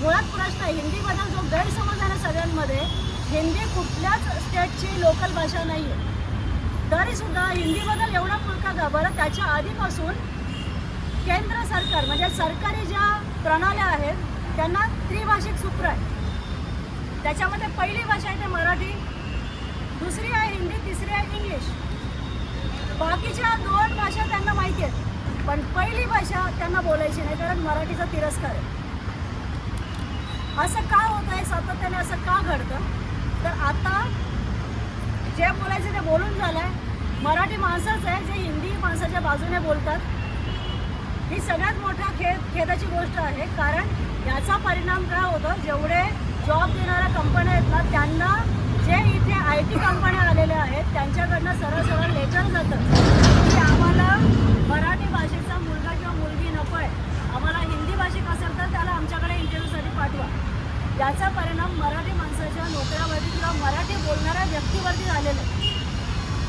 मुळात प्रश्न आहे हिंदीबद्दल जो गैरसमज आहे ना सगळ्यांमध्ये हिंदी कुठल्याच स्टेटची लोकल भाषा नाही आहे तरीसुद्धा हिंदीबद्दल एवढा पुरका का बरं? त्याच्या आधीपासून केंद्र सरकार म्हणजे सरकारी ज्या प्रणाल्या आहेत त्यांना त्रिभाषिक सूत्र आहे. त्याच्यामध्ये पहिली भाषा आहे ते मराठी दुसरी आहे हिंदी तिसरी आहे इंग्लिश. बाकीच्या दोन भाषा त्यांना माहिती आहेत पण पहिली भाषा त्यांना बोलायची नाही कारण मराठीचा तिरस्कार आहे. असं का होत आहे? सातत्याने असं का घडतं? तर आता जे बोलायचं ते बोलून झालंय. मराठी माणसंच आहे जे हिंदी माणसाच्या बाजूने बोलतात. ही सगळ्यात मोठ्या खेद खेदाची गोष्ट आहे. कारण याचा परिणाम काय होतो? जेवढे जॉब देणाऱ्या कंपन्या आहेत ना त्यांना जे इथे आय टी कंपन्या आलेल्या आहेत त्यांच्याकडनं सरळ सरळ लेटर जातं की आम्हाला मराठी भाषेचा मुलगा किंवा मुलगी नको आहे आम्हाला हिंदी भाषिक असेल तर त्याला आमच्याकडे इंटरव्ह्यूसाठी पाठवा याचा परिणाम मराठी माणसाच्या नोकऱ्यावरती किंवा मराठी बोलणाऱ्या व्यक्तीवरती झालेला आहे.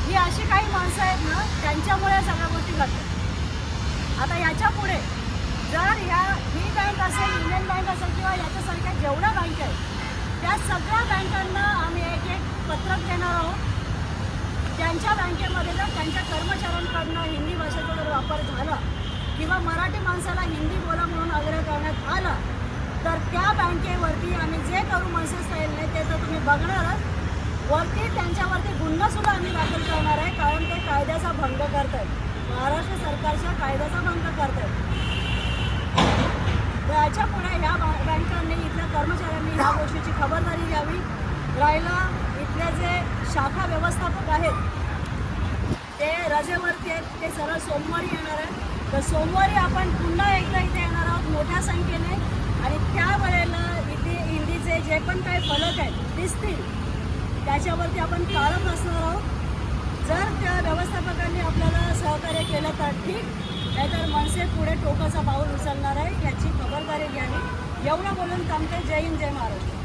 ही अशी काही माणसं आहेत ना त्यांच्यामुळे सगळ्या गोष्टी घडतात. आता याच्यापुढे जर ह्या ही बँक असेल युनियन बँक असेल किंवा याच्यासारख्या जेवढ्या बँक आहेत त्या सगळ्या बँकांना आम्ही एक एक पत्रक देणार आहोत. त्यांच्या बँकेमध्ये जर त्यांच्या कर्मचाऱ्यांकडनं हिंदी भाषेचा जर वापर झाला किंवा मराठी माणसाला हिंदी बोला म्हणून आग्रह करण्यात आला त्या बँकेवरती आम्ही जे करू मनसे नाही ते तर तुम्ही बघणारच. वरती त्यांच्यावरती गुन्हासुद्धा आम्ही दाखल करणार आहे कारण ते कायद्याचा भंग करत आहेत महाराष्ट्र सरकारच्या कायद्याचा भंग करत आहेत तर याच्यापुढे ह्या बँकांनी इथल्या कर्मचाऱ्यांनी ह्या गोष्टीची खबरदारी घ्यावी. राहिला इथले जे शाखा व्यवस्थापक आहेत ते रजेवरती आहेत ते सरळ सोमवारी येणार आहेत. तर सोमवारी आपण पुन्हा एकदा इथे येणार आहोत मोठ्या संख्येने. आणि त्या जे पण काही फलक आहेत दिसतील. त्याच्यावरती आपण काळत असणार आहोत. जर त्या व्यवस्थापकांनी आपल्याला सहकार्य केलं तर ठीक नाहीतर मनसे पुढे टोकाचा पाऊल उचलणार आहे याची खबरदारी घ्यावी. एवढं बोलून थांबते. जय हिंद जय महाराष्ट्र.